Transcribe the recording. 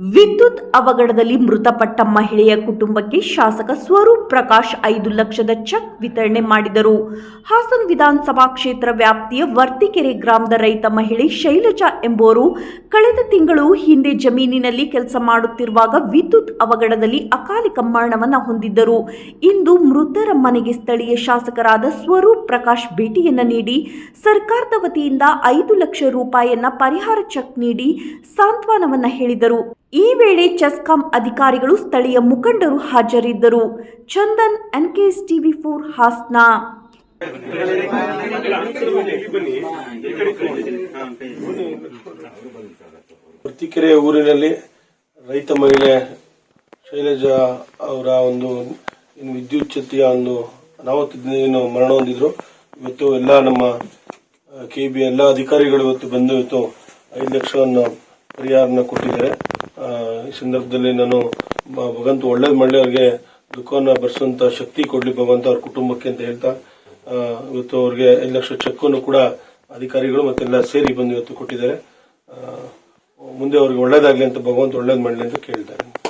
ವಿದ್ಯುತ್ ಅವಘಡದಲ್ಲಿ ಮೃತಪಟ್ಟ ಮಹಿಳೆಯ ಕುಟುಂಬಕ್ಕೆ ಶಾಸಕ ಸ್ವರೂಪ್ ಪ್ರಕಾಶ್ ಐದು ಲಕ್ಷದ ಚೆಕ್ ವಿತರಣೆ ಮಾಡಿದರು. ಹಾಸನ್ ವಿಧಾನಸಭಾ ಕ್ಷೇತ್ರ ವ್ಯಾಪ್ತಿಯ ವರ್ತಿಕೆರೆ ಗ್ರಾಮದ ರೈತ ಮಹಿಳೆ ಶೈಲಜಾ ಎಂಬುವರು ಕಳೆದ ತಿಂಗಳು ಹಿಂದೆ ಜಮೀನಿನಲ್ಲಿ ಕೆಲಸ ಮಾಡುತ್ತಿರುವಾಗ ವಿದ್ಯುತ್ ಅವಘಡದಲ್ಲಿ ಅಕಾಲಿಕ ಮರಣವನ್ನು ಹೊಂದಿದ್ದರು. ಇಂದು ಮೃತರ ಮನೆಗೆ ಸ್ಥಳೀಯ ಶಾಸಕರಾದ ಸ್ವರೂಪ್ ಪ್ರಕಾಶ್ ಭೇಟಿಯನ್ನು ನೀಡಿ ಸರ್ಕಾರದ ವತಿಯಿಂದ ಐದು ಲಕ್ಷ ರೂಪಾಯಿಯನ್ನ ಪರಿಹಾರ ಚೆಕ್ ನೀಡಿ ಸಾಂತ್ವನವನ್ನ ಹೇಳಿದರು. ಈ ವೇಳೆ ಚೆಸ್ಕಾಂ ಅಧಿಕಾರಿಗಳು ಸ್ಥಳೀಯ ಮುಖಂಡರು ಹಾಜರಿದ್ದರು. Chandan NKS TV for Hassan. Pratikere ಊರಿನಲ್ಲಿ ರೈತ ಮಹಿಳೆ ಶೈಲಜಾ ಅವರ ಒಂದು ವಿದ್ಯುತ್ ಒಂದು ಅನಾಹುತದಿಂದ ಮರಣ ಹೊಂದಿದ್ರು ಇವತ್ತು ಎಲ್ಲ ನಮ್ಮ ಕೆ ಬಿ ಎಲ್ಲ ಅಧಿಕಾರಿಗಳು ಇವತ್ತು ಬಂದು ಇವತ್ತು ಐದು ಲಕ್ಷವನ್ನು ಪರಿಹಾರನ ಕೊಟ್ಟಿದ್ದಾರೆ. ಈ ಸಂದರ್ಭದಲ್ಲಿ ನಾನು ಭಗವಂತ ಒಳ್ಳೇದು ಮಾಡಲಿ, ಅವ್ರಿಗೆ ದುಃಖವನ್ನು ಭರಿಸುವಂತ ಶಕ್ತಿ ಕೊಡ್ಲಿ ಭಗವಂತ ಅವ್ರ ಕುಟುಂಬಕ್ಕೆ ಅಂತ ಹೇಳ್ತಾ ಇವತ್ತು ಅವ್ರಿಗೆ ಐದು ಲಕ್ಷ ಚೆಕ್ ಕೂಡ ಅಧಿಕಾರಿಗಳು ಮತ್ತೆಲ್ಲ ಸೇರಿ ಬಂದು ಇವತ್ತು ಕೊಟ್ಟಿದ್ದಾರೆ. ಮುಂದೆ ಅವ್ರಿಗೆ ಒಳ್ಳೇದಾಗ್ಲಿ ಅಂತ ಭಗವಂತ ಒಳ್ಳೇದು ಮಾಡಲಿ ಅಂತ ಕೇಳ್ತಾರೆ